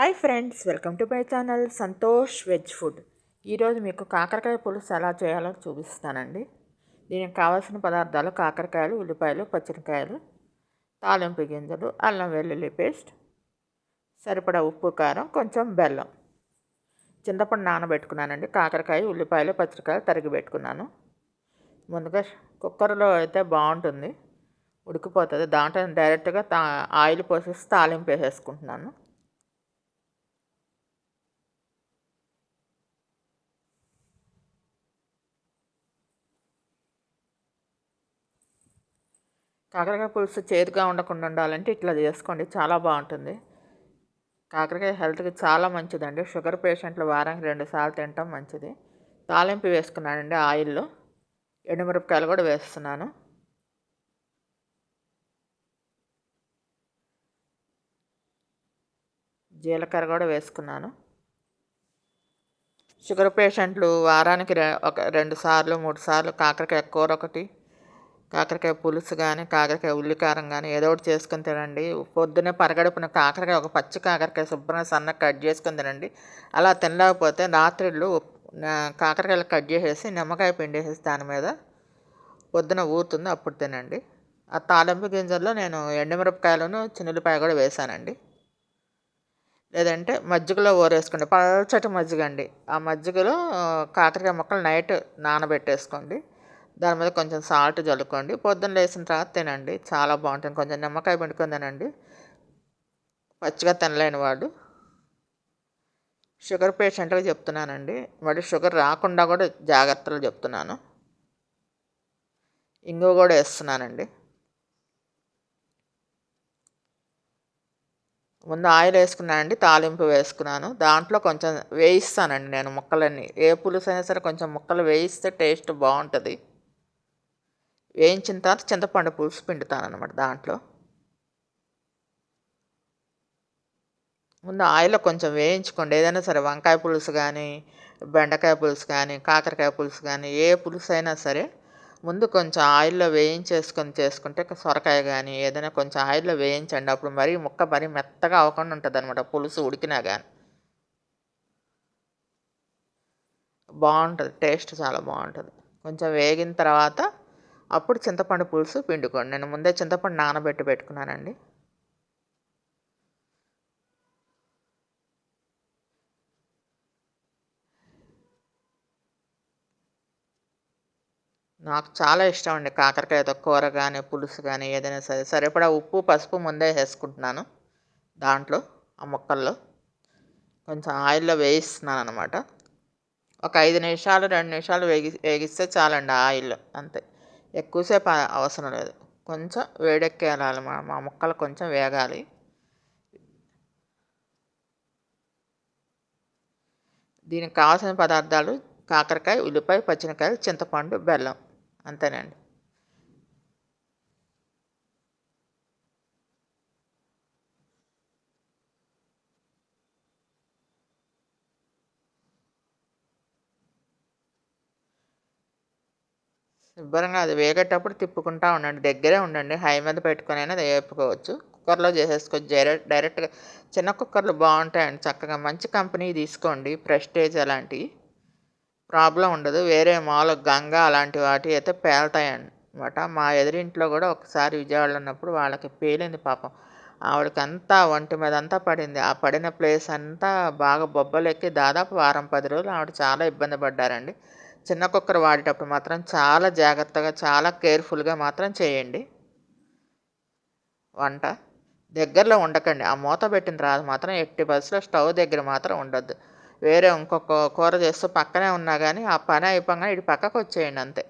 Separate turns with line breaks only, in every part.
Hi friends welcome to my channel Santosh veg food. ఈరోజు మీకు కాకరకాయ పులుసు ఎలా చేయాలో చూపిస్తానండి. దీనికి కావాల్సిన పదార్థాలు కాకరకాయలు ఉల్లిపాయలు పచ్చిమిరకాయలు తాలింపు గింజలు అల్లం వెల్లుల్లి పేస్ట్ సరిపడా ఉప్పు కారం కొంచెం బెల్లం. చింతపండు నానబెట్టుకున్నానండి. కాకరకాయ ఉల్లిపాయలు పచ్చిమిరకాయలు తరిగి పెట్టుకున్నాను. ముందుగా కుక్కర్లో అయితే బాగుంటుంది. ఉడికిపోతుంది. దాంట్లో డైరెక్ట్గా తా ఆయిల్ పోసేసి తాలింపు వేసేసుకుంటున్నాను. కాకరకాయ పులుసు చేదుగా ఉండకుండా ఉండాలంటే ఇట్లా చేసుకోండి. చాలా బాగుంటుంది. కాకరకాయ హెల్త్కి చాలా మంచిదండి. షుగర్ పేషెంట్లు వారానికి రెండు సార్లు తినటం మంచిది. తాలింపు వేసుకున్నానండి ఆయిల్లో. ఎండుమిరపకాయలు కూడా వేస్తున్నాను. జీలకర్ర కూడా వేసుకున్నాను. షుగర్ పేషెంట్లు వారానికి ఒక రెండు సార్లు మూడు సార్లు కాకరకాయ కూర ఒకటి కాకరకాయ పులుసు కానీ కాకరకాయ ఉల్లికారం కానీ ఏదో ఒకటి చేసుకొని తినండి. పొద్దున్నే పరగడుపున కాకరకాయ ఒక పచ్చి కాకరకాయ శుభ్రంగా సన్నగా కట్ చేసుకొని తినండి. అలా తినలేకపోతే రాత్రిళ్ళు కాకరకాయలు కట్ చేసేసి నిమ్మకాయ పిండేసేసి దాని మీద పొద్దున ఊరుతుంది అప్పుడు తినండి. ఆ తాలింపు గింజల్లో నేను ఎండుమిరపకాయలను చిన్నులపాయ కూడా వేసానండి. లేదంటే మజ్జిగలో ఊరేసుకోండి పచ్చటి మజ్జిగ అండి. ఆ మజ్జిగలో కాకరకాయ ముక్కలు నైట్ నానబెట్టేసుకోండి. దాని మీద కొంచెం సాల్ట్ చల్లుకోండి. పొద్దున్న లేచిన తర్వాత తినండి. చాలా బాగుంటుంది. కొంచెం నిమ్మకాయ పిండుకొని తినండి. పచ్చిగా తినలేని వాడు. షుగర్ పేషెంట్కి చెప్తున్నానండి. మరి షుగర్ రాకుండా కూడా జాగ్రత్తలు చెప్తున్నాను. ఇంగు కూడా వేస్తున్నానండి. ముందు ఆయిల్ వేసుకున్నానండి. తాలింపు వేసుకున్నాను. దాంట్లో కొంచెం వేయిస్తానండి నేను ముక్కలన్నీ. ఏ పులుసు అయినా సరే కొంచెం ముక్కలు వేయిస్తే టేస్ట్ బాగుంటుంది. వేయించిన తర్వాత చింతపండు పులుసు పిండుతాను అనమాట దాంట్లో. ముందు ఆయిల్లో కొంచెం వేయించుకోండి. ఏదైనా సరే వంకాయ పులుసు కానీ బెండకాయ పులుసు కానీ కాకరకాయ పులుసు కానీ ఏ పులుసు అయినా సరే ముందు కొంచెం ఆయిల్లో వేయించేసుకొని చేసుకుంటే సొరకాయ కానీ ఏదైనా కొంచెం ఆయిల్లో వేయించండి. అప్పుడు మరీ ముక్క మరీ మెత్తగా అవ్వకుండా ఉంటుంది అనమాట పులుసు ఉడికినా కానీ. బాగుంటుంది. టేస్ట్ చాలా బాగుంటుంది. కొంచెం వేగిన తర్వాత అప్పుడు చింతపండు పులుసు పిండుకోండి. నేను ముందే చింతపండు నానబెట్టి పెట్టుకున్నానండి. నాకు చాలా ఇష్టం అండి కాకరకాయతో కూర కానీ పులుసు కానీ ఏదైనా సరే. సరిపడా ఉప్పు పసుపు ముందే వేసుకుంటున్నాను దాంట్లో ఆ ముక్కల్లో. కొంచెం ఆయిల్లో వేయిస్తున్నాను అనమాట ఒక ఐదు నిమిషాలు రెండు నిమిషాలు వేగి వేగిస్తే చాలండి ఆయిల్ అంతే. ఎక్కువసేపు అవసరం లేదు. కొంచెం వేడెక్కేయాలి మా మా ముక్కలు కొంచెం వేగాలి. దీనికి కావాల్సిన పదార్థాలు కాకరకాయ ఉల్లిపాయ పచ్చిమిరకాయలు చింతపండు బెల్లం. అంతేనండి. శుభ్రంగా అది వేగేటప్పుడు తిప్పుకుంటా ఉండండి. దగ్గరే ఉండండి. హై మీద పెట్టుకొని అయినా వేపుకోవచ్చు. కుక్కర్లో చేసేసుకోవచ్చు. డైరెక్ట్ డైరెక్ట్గా చిన్న కుక్కర్లు బాగుంటాయండి చక్కగా. మంచి కంపెనీ తీసుకోండి. ప్రెస్టేజ్ అలాంటివి. ప్రాబ్లం ఉండదు. వేరే మాలు గంగా అలాంటి వాటి అయితే పేలుతాయి అనమాట మా ఎదురింట్లో కూడా ఒకసారి విజయవాడలో ఉన్నప్పుడు వాళ్ళకి పేలింది పాపం. ఆవిడకంతా ఒంటి మీద అంతా పడింది. ఆ పడిన ప్లేస్ అంతా బాగా బొబ్బలెక్కి దాదాపు వారం పది రోజులు ఆవిడ చాలా ఇబ్బంది పడ్డారండి. చిన్న కుక్కర్ వాడేటప్పుడు మాత్రం చాలా జాగ్రత్తగా చాలా కేర్ఫుల్గా మాత్రం చేయండి. వంట దగ్గరలో ఉండకండి. ఆ మూత పెట్టిన తర్వాత మాత్రం ఎట్టి బస్సులో స్టవ్ దగ్గర మాత్రం ఉండొద్దు. వేరే ఇంకొక కూర చేస్తూ పక్కనే ఉన్నా కానీ ఆ పని అయిపోగానే ఇటు పక్కకు వచ్చేయండి అంతే.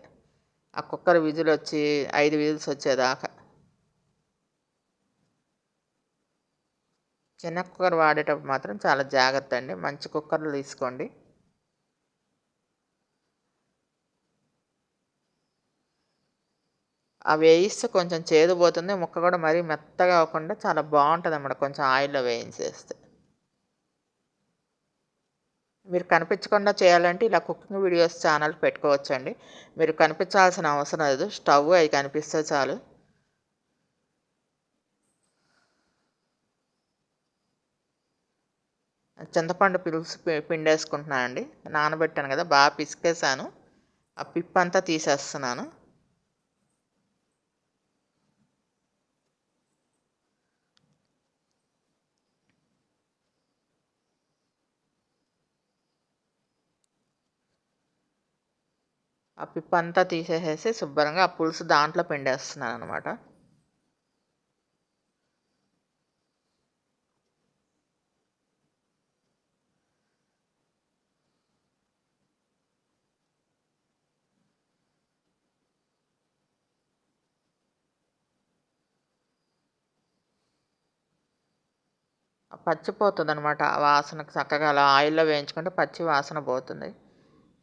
ఆ కుక్కర్ విజిల్ వచ్చి ఐదు విజిల్స్ వచ్చేదాకా. చిన్న కుక్కర్ వాడేటప్పుడు మాత్రం చాలా జాగ్రత్త అండి. మంచి కుక్కర్లు తీసుకోండి. అవి వేయిస్తే కొంచెం చేదు పోతుంది ముక్క కూడా మరీ మెత్తగా అవ్వకుండా చాలా బాగుంటుంది అన్నమాట కొంచెం ఆయిల్లో వేయించేస్తే. మీరు కనిపించకుండా చేయాలంటే ఇలా కుకింగ్ వీడియోస్ ఛానల్ పెట్టుకోవచ్చండి. మీరు కనిపించాల్సిన అవసరం లేదు స్టవ్ అవి కనిపిస్తే చాలు. చింతపండు పిలుసు పి- పిండేసుకుంటున్నానండి. నానబెట్టాను కదా బాగా పిసికేసాను ఆ పిప్పంతా తీసేస్తున్నాను. ఆ పిప్పంతా తీసేసేసి శుభ్రంగా ఆ పులుసు దాంట్లో పిండేస్తున్నాను అనమాట పచ్చిపోతుంది అనమాట ఆ వాసనకు చక్కగా అలా ఆయిల్లో వేయించుకుంటే పచ్చి వాసన పోతుంది.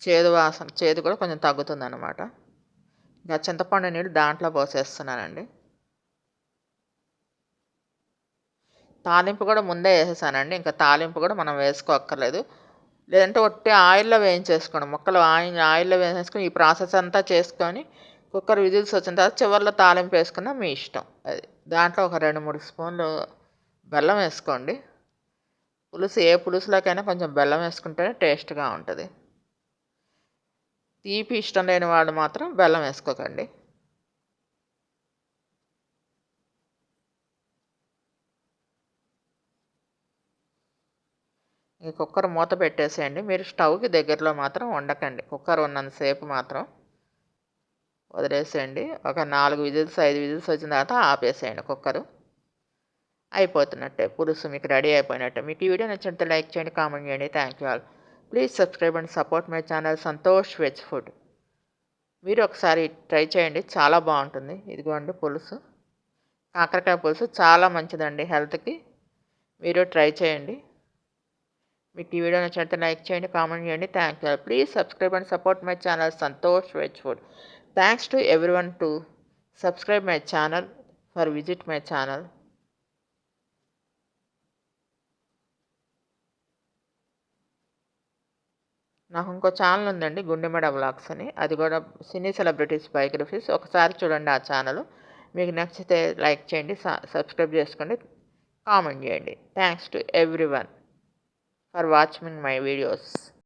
చేదు వాసన చేదు కూడా కొంచెం తగ్గుతుంది అనమాట ఇంకా చింతపండు నీళ్ళు దాంట్లో పోసేస్తున్నానండి. తాలింపు కూడా ముందే వేసేసానండి. ఇంకా తాలింపు కూడా మనం వేసుకోక్కర్లేదు. లేదంటే ఒట్టి ఆయిల్లో వేయించేసుకోండి. ముక్కలు ఆయిల్ ఆయిల్లో వేసేసుకొని ఈ ప్రాసెస్ అంతా చేసుకొని కుక్కర్ విజిల్స్ వచ్చిన తర్వాత చివరిలో తాలింపు వేసుకున్నా మీ ఇష్టం. అది దాంట్లో ఒక రెండు మూడు స్పూన్లు బెల్లం వేసుకోండి. పులుసు ఏ పులుసులోకైనా కొంచెం బెల్లం వేసుకుంటేనే టేస్ట్గా ఉంటుంది. తీపి ఇష్టం లేని వాళ్ళు మాత్రం బెల్లం వేసుకోకండి. ఈ కుక్కర్ మూత పెట్టేసేయండి. మీరు స్టవ్కి దగ్గరలో మాత్రం వండకండి. కుక్కర్ ఉన్నంతసేపు మాత్రం వదిలేసేయండి. ఒక నాలుగు విజిల్స్ ఐదు విజిల్స్ వచ్చిన తర్వాత ఆపేసేయండి కుక్కరు. అయిపోతున్నట్టే. పులుసు మీకు రెడీ అయిపోయినట్టే. మీకు ఈ వీడియో నచ్చినట్టు లైక్ చేయండి కామెంట్ చేయండి. Thank you all. Please subscribe and support my channel Santosh veg food. మీరు ఒకసారి ట్రై చేయండి చాలా బాగుంటుంది. ఇదిగోండి పులుసు. కాకరకాయ పులుసు చాలా మంచిదండి హెల్త్కి. మీరు ట్రై చేయండి. మీకు ఈ వీడియో నచ్చినట్టు లైక్ చేయండి కామెంట్ చేయండి. Thank you. Please subscribe and support my channel Santosh veg food. Thanks to everyone to subscribe my channel for visit my channel. నాకు ఇంకో ఛానల్ ఉందండి గుండెమడ వ్లాగ్స్ అని. అది కూడా సినీ సెలబ్రిటీస్ బయోగ్రఫీస్. ఒకసారి చూడండి ఆ ఛానల్. మీకు నచ్చితే లైక్ చేయండి సబ్స్క్రైబ్ చేసుకోండి కామెంట్ చేయండి. Thanks to everyone for watching my videos.